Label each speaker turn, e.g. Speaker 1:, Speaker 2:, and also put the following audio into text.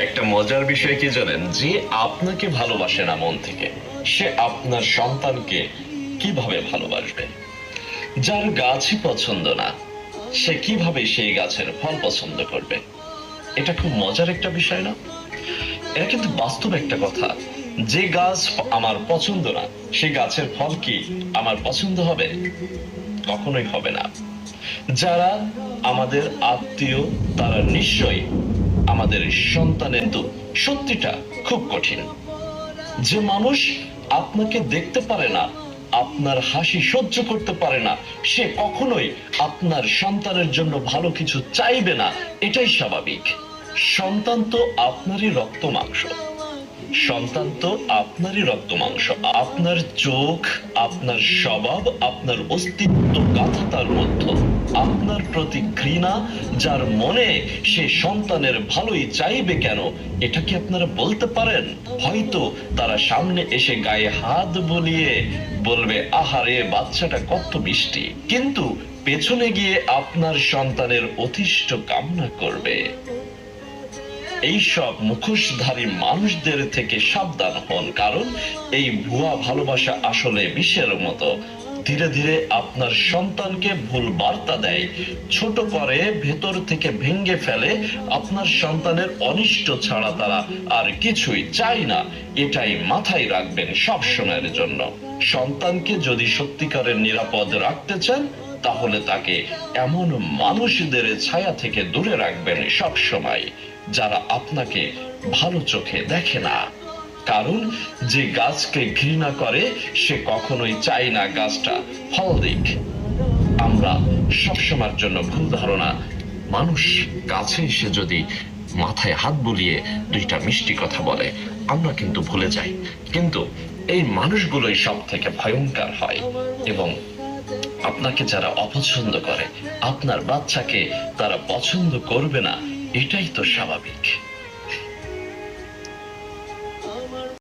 Speaker 1: একটা মজার বিষয় কি জানেন? যে আপনাকে ভালোবাসে না মন থেকে, সে আপনার সন্তানকে কীভাবে ভালোবাসবে? যার গাছই পছন্দ না, সে কীভাবে সেই গাছের ফল পছন্দ করবে? এটা খুব মজার একটা বিষয় না? এটা কিন্তু বাস্তব একটা কথা। যে গাছ আমার পছন্দ না সেই গাছের ফল কি আমার পছন্দ হবে? কখনোই হবে না। যারা আমাদের আত্মীয়, তারা নিশ্চয়ই আমাদের সন্তানের তো সত্যিটা খুব কঠিন। যে মানুষ আপনাকে দেখতে পারে না, আপনার হাসি সহ্য করতে পারে না, সে কখনোই আপনার সন্তানের জন্য ভালো কিছু চাইবে না, এটাই স্বাভাবিক। সন্তান তো আপনারই রক্ত মাংস। সন্তান তো আপনারই রক্ত মাংস। আপনার চোখ, আপনার স্বভাব, আপনার অস্তিত্ব গাথা তার মধ্যে। আপনার প্রতি ঘৃণা, যার মনে সে সন্তানের ভালোই চাইবে কেন, এটা কি আপনারা বলতে পারেন? হয়তো তারা সামনে এসে গায়ে হাত বলিয়ে বলবে, আহারে, বাচ্চাটা কত মিষ্টি। কিন্তু পেছনে গিয়ে আপনার সন্তানের অতিষ্ঠ কামনা করবে। এইসব মুখোশধারী মানুষদের থেকে সাবধান হন, কারণ এই ভুয়া ভালোবাসা আসলে বিষের মতো। ধীরে ধীরে আপনার সন্তানকে ভুল বার্তা দেয়। ছোট করে ভেতর থেকে ভেঙ্গে ফেলে আপনার সন্তানের অনিষ্ট ছাড়া তারা আর কিছুই চায় না। এটাই মাথায় রাখবেন সব সময়ের জন্য। সন্তানকে যদি সত্যিকারের নিরাপদ রাখতে চান তাহলে তাকে এমন মানুষদের ছায়া থেকে দূরে রাখবেন সব সময়, যারা আপনাকে ভালো চোখে দেখে না। কারণ যে গাছকে ঘৃণা করে, সে কখনোই চায় না গাছটা ফল দিক। আমরা সবসময়ের জন্য ভুল ধারণা, মানুষ কাছে এসে যদি মাথায় হাত বুলিয়ে দুইটা মিষ্টি কথা বলে, আমরা কিন্তু ভুলে যাই। কিন্তু এই মানুষগুলোই সব থেকে ভয়ঙ্কর হয় এবং আপনাকে যারা অপছন্দ করে আপনার বাচ্চাকে তারা পছন্দ করবে না এটাই তো স্বাভাবিক।